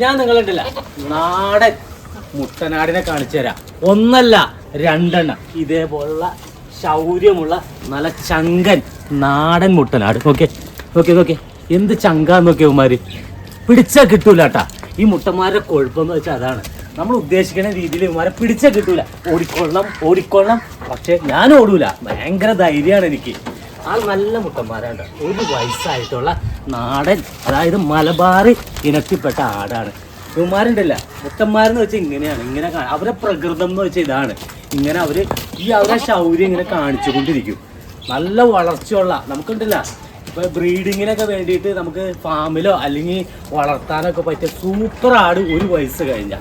ഞാൻ നിങ്ങളുണ്ടല്ല. നാടൻ മുട്ടനാടിനെ കാണിച്ചു തരാം. ഒന്നല്ല രണ്ടെണ്ണം. ഇതേപോലുള്ള ശൗര്യമുള്ള നല്ല ചങ്കൻ നാടൻ മുട്ടനാട്. ഓക്കെ ഓക്കെ ഓക്കെ എന്ത് ചങ്കാന്നൊക്കെ ഉമാര് പിടിച്ചാൽ കിട്ടൂലട്ടാ. ഈ മുട്ടന്മാരുടെ കൊഴുപ്പെന്ന് വെച്ചാൽ അതാണ്. നമ്മൾ ഉദ്ദേശിക്കുന്ന രീതിയിൽ ഇവന്മാരെ പിടിച്ചാൽ കിട്ടൂല. ഓടിക്കൊള്ളണം ഓടിക്കൊള്ളണം. പക്ഷെ ഞാൻ ഓടൂല. ഭയങ്കര ധൈര്യമാണ് എനിക്ക്. ആ നല്ല മുട്ടന്മാരാണ് ഒരു വയസ്സായിട്ടുള്ള നാടൻ അതായത് മലബാറി ഇനത്തിൽപ്പെട്ട ആടാണ്. ഇവന്മാരുണ്ടല്ല. മുട്ടന്മാരെന്ന് വെച്ചാൽ ഇങ്ങനെയാണ്. ഇങ്ങനെ അവരെ പ്രകൃതം എന്ന് വെച്ചാൽ ഇതാണ്. ഇങ്ങനെ അവർ ഈ അവരെ ശൗര്യം ഇങ്ങനെ കാണിച്ചുകൊണ്ടിരിക്കും. നല്ല വളർച്ചയുള്ള നമുക്കുണ്ടല്ല. ഇപ്പൊ ബ്രീഡിങ്ങിനൊക്കെ വേണ്ടിയിട്ട് നമുക്ക് ഫാമിലോ അല്ലെങ്കിൽ വളർത്താനൊക്കെ പറ്റിയ സൂപ്പർ ആട് ഒരു വയസ്സ് കഴിഞ്ഞ.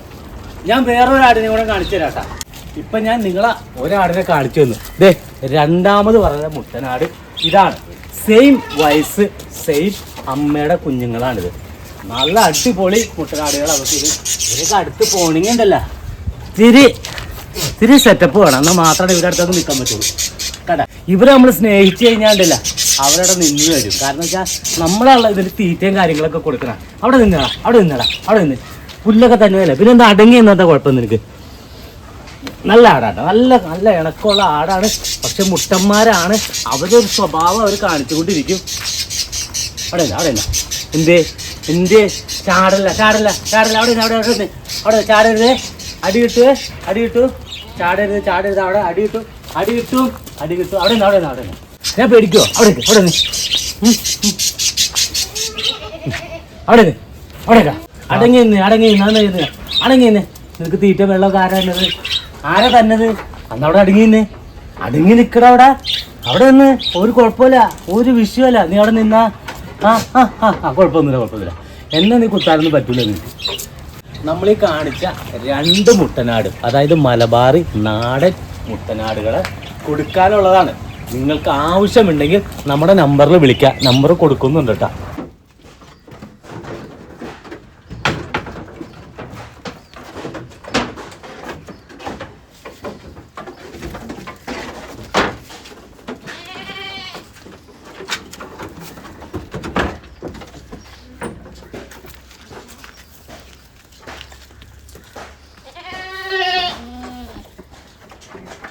ഞാൻ വേറൊരാടിനെ കൂടെ കാണിച്ചു തരാട്ടാ ഇപ്പൊ ഞാൻ നിങ്ങളെ ഒരാടിനെ കാണിച്ചു തന്നു. ദേ രണ്ടാമത് പറഞ്ഞ മുട്ടനാട് ഇതാണ്. സെയിം വയസ്സ് സെയിം അമ്മയുടെ കുഞ്ഞുങ്ങളാണിത്. നല്ല അടിപൊളി മുട്ടനാടുകൾ അവർക്ക് അടുത്ത് പോണിങ്ങുണ്ടല്ല തിരി തിരി സെറ്റപ്പ് വേണം. എന്നാൽ മാത്രമേ ഇവരുടെ അടുത്തൊക്കെ നിൽക്കാൻ പറ്റുള്ളൂ. കേട്ടാ ഇവരെ നമ്മൾ സ്നേഹിച്ചു കഴിഞ്ഞാണ്ടല്ല അവരവിടെ നിന്ന് വരും. കാരണം വെച്ചാൽ നമ്മളാണല്ലോ ഇതിന് തീറ്റയും കാര്യങ്ങളൊക്കെ കൊടുക്കണം. അവിടെ നിന്നടാ അവിടെ നിന്നടാ അവിടെ നിന്ന്. പുല്ലൊക്കെ തന്നെയല്ലേ? പിന്നെ എന്താ അടങ്ങി എന്നത്തെ കുഴപ്പം നിനക്ക്? നല്ല ആടാട്ടോ. നല്ല നല്ല ഇണക്കമുള്ള ആടാണ്. പക്ഷെ മുട്ടന്മാരാണ്. അവരുടെ ഒരു സ്വഭാവം അവർ കാണിച്ചുകൊണ്ടിരിക്കും. അവിടെ ഇല്ല, അവിടെ ഇല്ല. എന്തേ? എന്തേ? ചാടല്ല ചാടല്ല ചാടല്ല. അവിടെ അവിടെ അവിടെ അവിടെ ചാടരുത്. അടി കിട്ടു അടി കിട്ടു. ചാടരുത് ചാടരുത്. അവിടെ അടി കിട്ടു അടി കിട്ടും അടി അവിടെ അവിടെ അവിടെ ഞാൻ പേടിക്കോ അവിടെ അവിടെ അവിടെ അവിടെ അടങ്ങി നിന്ന് അടങ്ങി നിന്ന് അടങ്ങി നിന്ന് നിനക്ക് തീറ്റ വെള്ളമൊക്കെ തന്നത് ആരാ തന്നത്? അന്ന് അവിടെ അടങ്ങി നിൽക്കട അവിടെ. അവിടെ നിന്ന് ഒരു കുഴപ്പമില്ല ഒരു വിഷയമല്ല. നീ അവിടെ നിന്നാ. ആ ആ ആ കുഴപ്പമൊന്നുമില്ല കുഴപ്പമൊന്നുമില്ല. എന്നെ നീ കുത്താനൊന്നും പറ്റൂല നിനക്ക്. നമ്മൾ ഈ കാണിച്ച രണ്ട് മുട്ടനാട് അതായത് മലബാറി നാടൻ മുട്ടനാടുകളെ കൊടുക്കാനുള്ളതാണ്. നിങ്ങൾക്ക് ആവശ്യമുണ്ടെങ്കിൽ നമ്മുടെ നമ്പറിൽ വിളിക്കുക നമ്പർ കൊടുക്കുന്നുണ്ട് കേട്ടോ. Street.